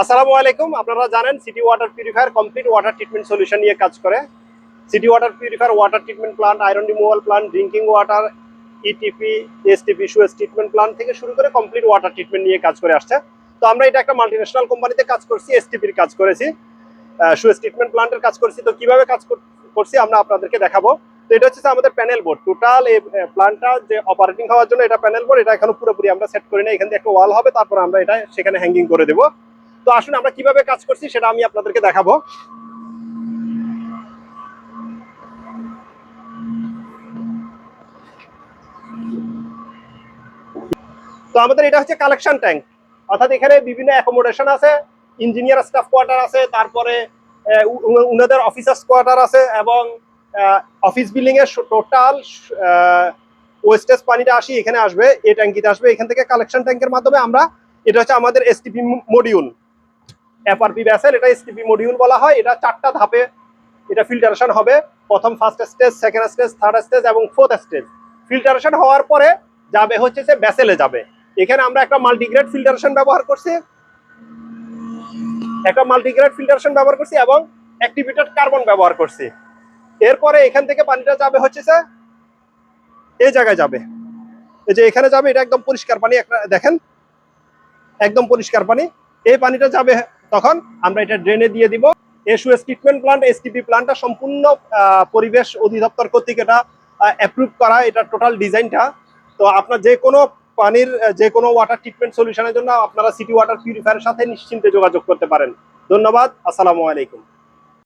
আসসালামু আলাইকুম। আপনারা জানেন city water purifier complete water treatment solution নিয়ে কাজ করে। City water purifier water treatment plant iron removal plant drinking water ETP STP sewage treatment plant থেকে শুরু করে কমপ্লিট ওয়াটার ট্রিটমেন্ট নিয়ে কাজ করে আসছে। তো আমরা এটা একটা মাল্টিন্যাশনাল কোম্পানিতে কাজ করছি এসটিপির কাজ করেছি। সুয়েজ ট্রিটমেন্ট প্লান্টের কাজ করছি। তো কীভাবে কাজ কর- করছি আমরা আপনাদেরকে দেখাবো। তো এটা হচ্ছে আমাদের প্যানেল বোর্ড টোটাল এই প্ল্যানটা যে অপারেটিং হওয়ার জন্য এটা প্যানেল বোর্ড এটা এখনও পুরোপুরি আমরা সেট করি না এখান থেকে একটা ওয়াল হবে, তারপর আমরা এটা সেখানে হ্যাঙ্গিং করে দেবো। তো আসুন আমরা কীভাবে কাজ করছি সেটা আমি আপনাদেরকে দেখাবো। তো আমাদের এটা হচ্ছে কালেকশন ট্যাঙ্ক অর্থাৎ এখানে বিভিন্ন অ্যাকোমোডেশন আছে ইঞ্জিনিয়ার স্টাফ কোয়ার্টার আছে, তারপরে উনাদের অফিসার্স কোয়ার্টার আছে এবং অফিস বিল্ডিং এর টোটাল ওয়েস্টেজ পানিটা আসি এখানে আসবে এই ট্যাঙ্কিতে আসবে। এখান থেকে কালেকশন ট্যাঙ্কের মাধ্যমে আমরা, এটা হচ্ছে আমাদের এসটিপি মডিউল এফআরপি ভ্যাসেল এটা এসটিপি মডিউল বলা হয়। এটা চারটা ধাপে এটা ফিল্টারেশন হবে। প্রথম first stage second stage third stage এবং ফোর্থ স্টেজ ফিল্টারেশন হওয়ার পরে যাবে হচ্ছে যে ভ্যাসেলে যাবে। এখানে আমরা একটা মাল্টিগ্রেড ফিল্টারেশন ব্যবহার করছি। একটা মাল্টিগ্রেড ফিল্টারেশন ব্যবহার করছি এবং অ্যাক্টিভেটেড কার্বন ব্যবহার করছি। এরপরে এখান থেকে পানিটা যাবে হচ্ছে যে এই জায়গায় যাবে। এই যে এখানে যাবে, এটা একদম পরিষ্কার পানি, একটা দেখেন। একদম পরিষ্কার পানি। এই পানিটা যাবে তখন আমরা এটা ড্রেনে দিয়ে দিব। এসুএস ট্রিটমেন্ট প্লান্ট এসটিপি প্লান্টটা সম্পূর্ণ পরিবেশ অধিদপ্তর কর্তৃক এটা অ্যাপ্রুভ করা, এটা টোটাল ডিজাইনটা তো আপনার যে কোনো পানির যে কোনো ওয়াটার ট্রিটমেন্ট সলিউশনের জন্য আপনারা সিটি ওয়াটার পিউরিফায়ারের সাথে নিশ্চিন্তে যোগাযোগ করতে পারেন। ধন্যবাদ, আসসালামু আলাইকুম।